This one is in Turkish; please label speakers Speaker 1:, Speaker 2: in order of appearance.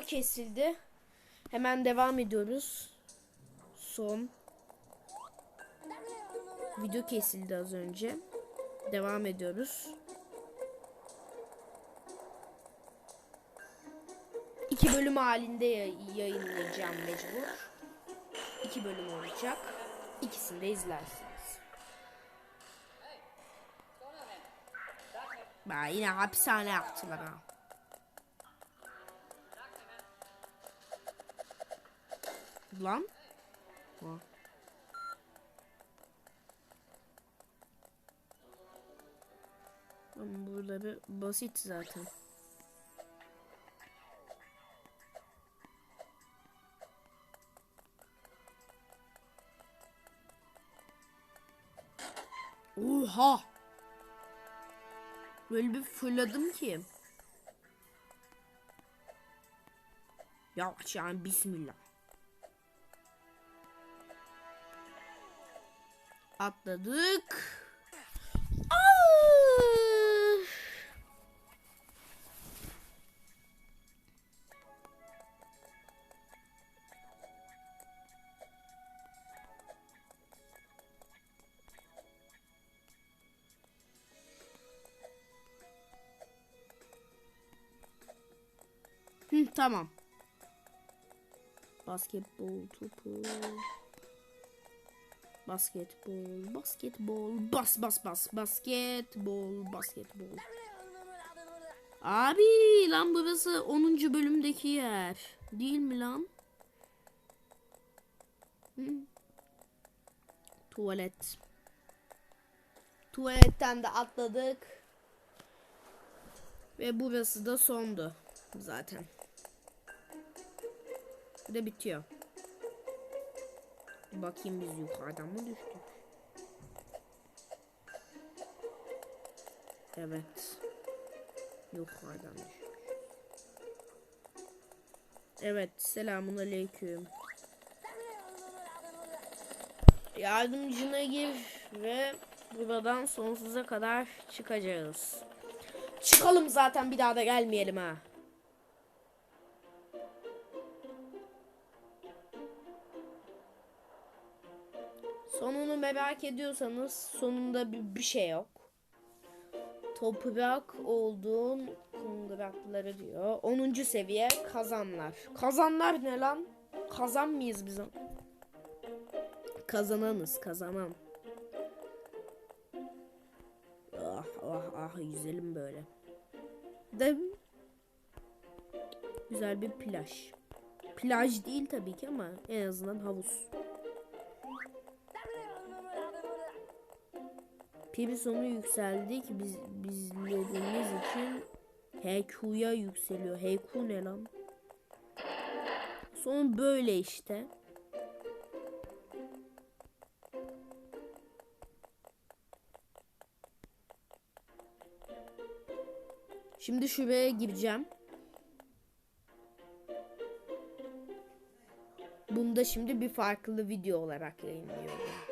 Speaker 1: kesildi. Hemen devam ediyoruz. Son. Video kesildi az önce. Devam ediyoruz. İki bölüm halinde yay- yayınlayacağım mecbur. İki bölüm olacak. İkisini de izlersiniz. Ben yine hapishane yaptılar ha. Lan. Ha. Ama buraları basit zaten. Oha! Böyle bir fırladım ki. Yavaş yani bismillah. Atladık. Hı, tamam. Basketbol topu. Basketbol, basketbol, bas bas bas, basketbol, basketbol. Abi lan burası 10. bölümdeki yer. Değil mi lan? Tuvalet. Tuvaletten de atladık. Ve burası da sondu zaten. Bir de bitiyor. Bakayım biz yukarıdan mı düştük? Evet. Yukarıdan düştük. Evet, selamun aleyküm. Yardımcına gir ve buradan sonsuza kadar çıkacağız. Çıkalım zaten bir daha da gelmeyelim ha. Sonunu merak ediyorsanız sonunda bir, bir şey yok. Toprak olduğun kongrakları diyor. 10. seviye kazanlar. Kazanlar ne lan? Kazan mıyız biz? Kazananız kazanan. Ah ah ah yüzelim böyle. De güzel bir plaj. Plaj değil tabii ki ama en azından havuz. Piri sonu yükseldik. Biz bizlediğimiz için HQ'ya yükseliyor. HQ ne lan? Son böyle işte. Şimdi şuraya gireceğim. Bunda şimdi bir farklı video olarak yayınlıyorum.